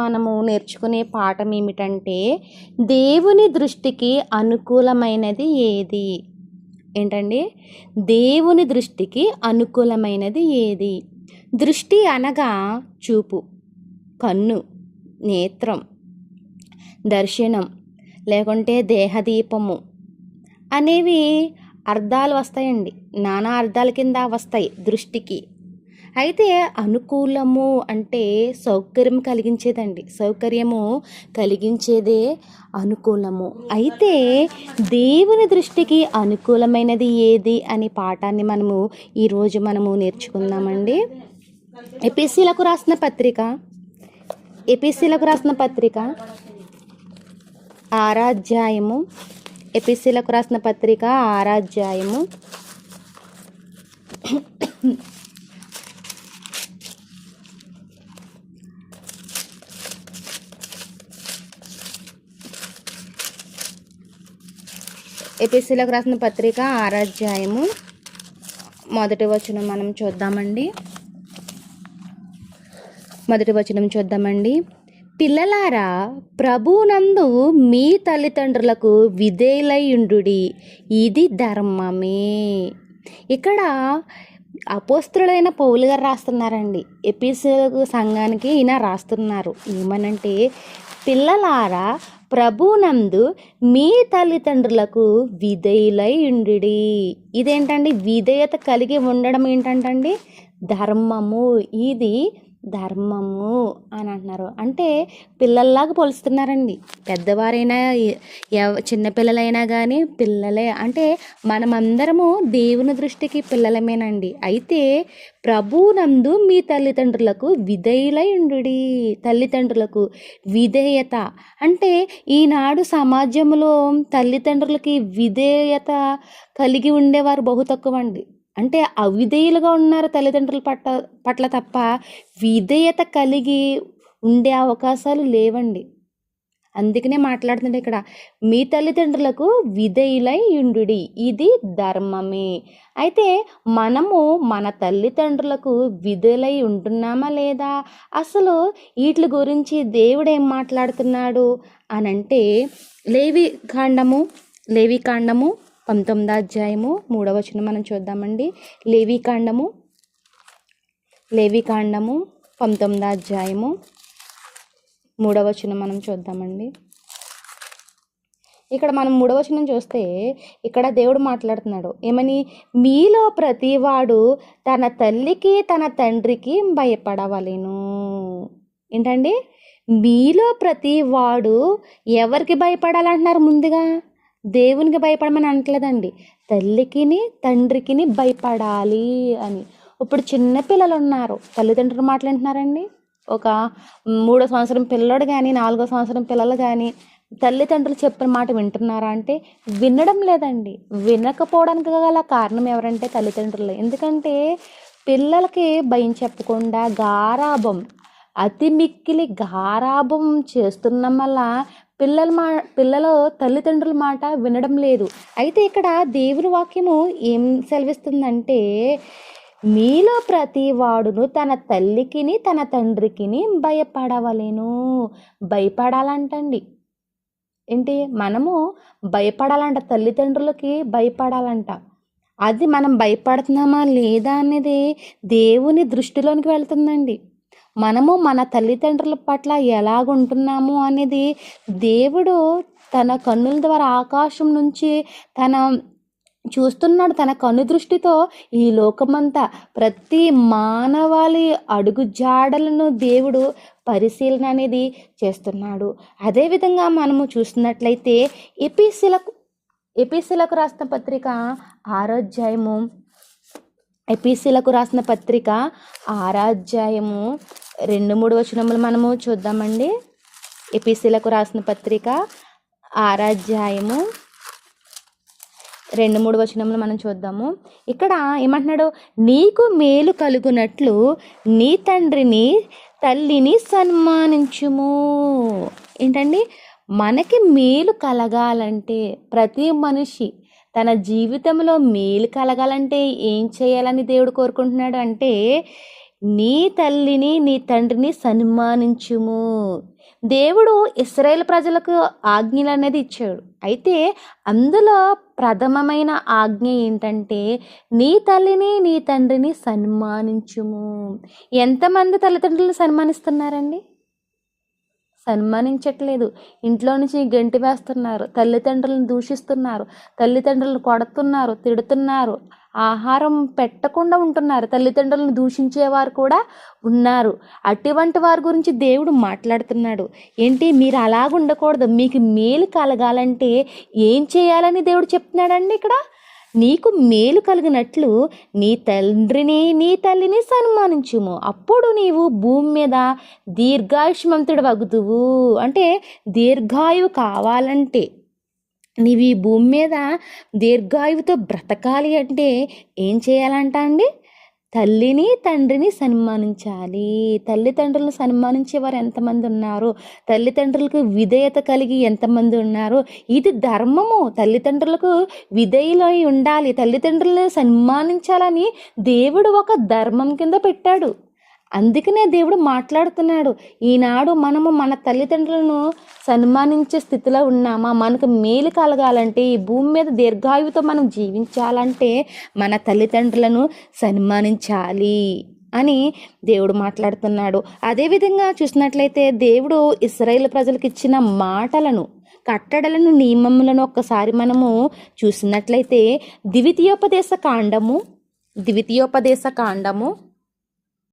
మనము నేర్చుకునే పాఠం ఏమిటంటే దేవుని దృష్టికి అనుకూలమైనది ఏది? ఏంటండి? దేవుని దృష్టికి అనుకూలమైనది ఏది? దృష్టి అనగా చూపు కన్ను నేత్రం దర్శనం లేకుంటే దేహదీపము అనేవి అర్థాలు వస్తాయండి. నానా అర్థాల కింద వస్తాయి దృష్టికి. అయితే అనుకూలము అంటే సౌకర్యం కలిగించేదండి. సౌకర్యము కలిగించేదే అనుకూలము. అయితే దేవుని దృష్టికి అనుకూలమైనది ఏది అనే పాఠాన్ని మనము ఈరోజు మనము నేర్చుకుందామండి. ఏపీసీలకు రాసిన పత్రిక ఏపీసీలకు రాసిన పత్రిక ఆరాధ్యాయము ఏపీసీలకు రాసిన పత్రిక ఆరాధ్యాయము ఎపిసీలకు రాసిన పత్రిక ఆరాధ్యాయము. మొదటి వచనం మనం చూద్దామండి. మొదటి వచనం చూద్దామండి. పిల్లలారా ప్రభునందు మీ తల్లిదండ్రులకు విధేయులయుండు ఇది ధర్మమే. ఇక్కడ అపోస్తులైన పౌలు గారు రాస్తున్నారండి. ఎపిసోడ్ సంఘానికి ఈయన రాస్తున్నారు. ఏమనంటే పిల్లలారా ప్రభునందు మీ తల్లిదండ్రులకు విధేయులై ఉండు ఇదేంటండి? విధేయత కలిగి ఉండడం ఏంటంటండి ధర్మము. ఇది ధర్మము అని అంటున్నారు. అంటే పిల్లల్లాగా పోలుస్తున్నారండి. పెద్దవారైనా ఎవ చిన్నపిల్లలైనా కానీ పిల్లలే. అంటే మనమందరము దేవుని దృష్టికి పిల్లలమేనండి. అయితే ప్రభునందు మీ తల్లిదండ్రులకు విధేయులైండు తల్లిదండ్రులకు విధేయత. అంటే ఈనాడు సమాజంలో తల్లిదండ్రులకి విధేయత కలిగి ఉండేవారు బహు తక్కువ అండి అంటే అవిధేయులుగా ఉన్నారు తల్లిదండ్రుల పట్ల పట్ల తప్ప విధేయత కలిగి ఉండే అవకాశాలు లేవండి. అందుకనే మాట్లాడుతుంటే ఇక్కడ మీ తల్లిదండ్రులకు విధేయులై ఉండు ఇది ధర్మమే. అయితే మనము మన తల్లిదండ్రులకు విధులై ఉంటున్నామా లేదా? అసలు వీటి గురించి దేవుడు ఏం మాట్లాడుతున్నాడు అని అంటే లేవి కాండము లేవి కాండము పంతొమ్మిదో అధ్యాయము మూడవ వచనం మనం చూద్దామండి. లేవికాండము లేవికాండము పంతొమ్మిదో అధ్యాయము మూడవ వచనం మనం చూద్దామండి. ఇక్కడ మనం మూడవ వచనం చూస్తే ఇక్కడ దేవుడు మాట్లాడుతున్నాడు. ఏమని? మీలో ప్రతివాడు తన తల్లికి తన తండ్రికి భయపడవలేను. ఏంటండి? మీలో ప్రతివాడు ఎవరికి భయపడాలంటున్నారు ముందుగా? దేవునికి భయపడమని అనట్లేదండి. తల్లికిని తండ్రికిని భయపడాలి అని. ఇప్పుడు చిన్న పిల్లలు ఉన్నారు తల్లిదండ్రులు మాట్లాడుతున్నారండి ఒక మూడో సంవత్సరం పిల్లడు కానీ నాలుగో సంవత్సరం పిల్లలు కానీ తల్లిదండ్రులు చెప్పిన మాట వింటున్నారా అంటే వినడం లేదండి. వినకపోవడానికి గల కారణం ఎవరంటే తల్లిదండ్రులు. ఎందుకంటే పిల్లలకి భయం చెప్పకుండా గారాభం అతి మిక్కిలి గారాభం చేస్తున్న వల్ల పిల్లల మా పిల్లల తల్లిదండ్రుల మాట వినడం లేదు. అయితే ఇక్కడ దేవుని వాక్యము ఏం సెలవిస్తుందంటే మీలో ప్రతి వాడును తన తల్లికిని తన తండ్రికిని భయపడవలేను. భయపడాలంటండి. ఏంటి? మనము భయపడాలంట తల్లిదండ్రులకి భయపడాలంట. అది మనం భయపడుతున్నామా లేదా అనేది దేవుని దృష్టిలోనికి వెళ్తుందండి. మనము మన తల్లిదండ్రుల పట్ల ఎలాగుంటున్నాము అనేది దేవుడు తన కన్నుల ద్వారా ఆకాశం నుంచి తన చూస్తున్నాడు తన కను దృష్టితో ఈ లోకమంతా. ప్రతి మానవాళి అడుగు జాడలను దేవుడు పరిశీలన అనేది చేస్తున్నాడు. అదేవిధంగా మనము చూస్తున్నట్లయితే ఎపిసిలకు ఎపిసిలకు రాసిన పత్రిక ఆరోధ్యాయము ఎపిసిలకు రాసిన పత్రిక ఆరాధ్యాయము రెండు మూడు వచనములు మనము చూద్దామండి. ఎపిసిలకు రాసిన పత్రిక ఆరాధ్యాయము. రెండు మూడు వచనములు మనం చూద్దాము. ఇక్కడ ఏమంటున్నాడు? నీకు మేలు కలుగునట్లు నీ తండ్రిని తల్లిని సన్మానించుము. ఏంటండి? మనకి మేలు కలగాలంటే ప్రతి మనిషి తన జీవితంలో మేలు కలగాలంటే ఏం చేయాలని దేవుడు కోరుకుంటున్నాడు అంటే నీ తల్లిని నీ తండ్రిని సన్మానించుము. దేవుడు ఇస్రాయేల్ ప్రజలకు ఆజ్ఞలు అనేది ఇచ్చాడు. అయితే అందులో ప్రథమమైన ఆజ్ఞ ఏంటంటే నీ తల్లిని నీ తండ్రిని సన్మానించుము. ఎంతమంది తల్లిదండ్రులను సన్మానిస్తున్నారండి? సన్మానించట్లేదు. ఇంట్లో నుంచి గంటి వేస్తున్నారు. తల్లిదండ్రులను దూషిస్తున్నారు. తల్లిదండ్రులను కొడుతున్నారు తిడుతున్నారు. ఆహారం పెట్టకుండా ఉంటున్నారు. తల్లిదండ్రులను దూషించేవారు కూడా ఉన్నారు. అటువంటి వారి గురించి దేవుడు మాట్లాడుతున్నాడు. ఏంటి? మీరు అలాగ ఉండకూడదు. మీకు మేలు కలగాలంటే ఏం చేయాలని దేవుడు చెప్తున్నాడండి ఇక్కడ? నీకు మేలు కలిగినట్లు నీ తండ్రిని నీ తల్లిని సన్మానించుము. అప్పుడు నీవు భూమి మీద దీర్ఘాయుష్మంతుడు వగుదువు. అంటే దీర్ఘాయువు కావాలంటే నీవు ఈ భూమి మీద దీర్ఘాయువుతో బ్రతకాలి అంటే ఏం చేయాలంట అండి? తల్లిని తండ్రిని సన్మానించాలి. తల్లిదండ్రులను సన్మానించే వారు ఎంతమంది ఉన్నారు? తల్లిదండ్రులకు విధేయత కలిగి ఎంతమంది ఉన్నారు? ఇది ధర్మము. తల్లిదండ్రులకు విధేయులై ఉండాలి. తల్లిదండ్రులను సన్మానించాలని దేవుడు ఒక ధర్మం కింద పెట్టాడు. అందుకనే దేవుడు మాట్లాడుతున్నాడు. ఈనాడు మనము మన తల్లిదండ్రులను సన్మానించే స్థితిలో ఉన్నామా? మనకు మేలు కలగాలంటే ఈ భూమి మీద దీర్ఘాయువుతో మనం జీవించాలంటే మన తల్లిదండ్రులను సన్మానించాలి అని దేవుడు మాట్లాడుతున్నాడు. అదేవిధంగా చూసినట్లయితే దేవుడు ఇస్రాయేల్ ప్రజలకు ఇచ్చిన మాటలను కట్టడలను నియమములను ఒక్కసారి మనము చూసినట్లయితే ద్వితీయోపదేశ కాండము ద్వితీయోపదేశ కాండము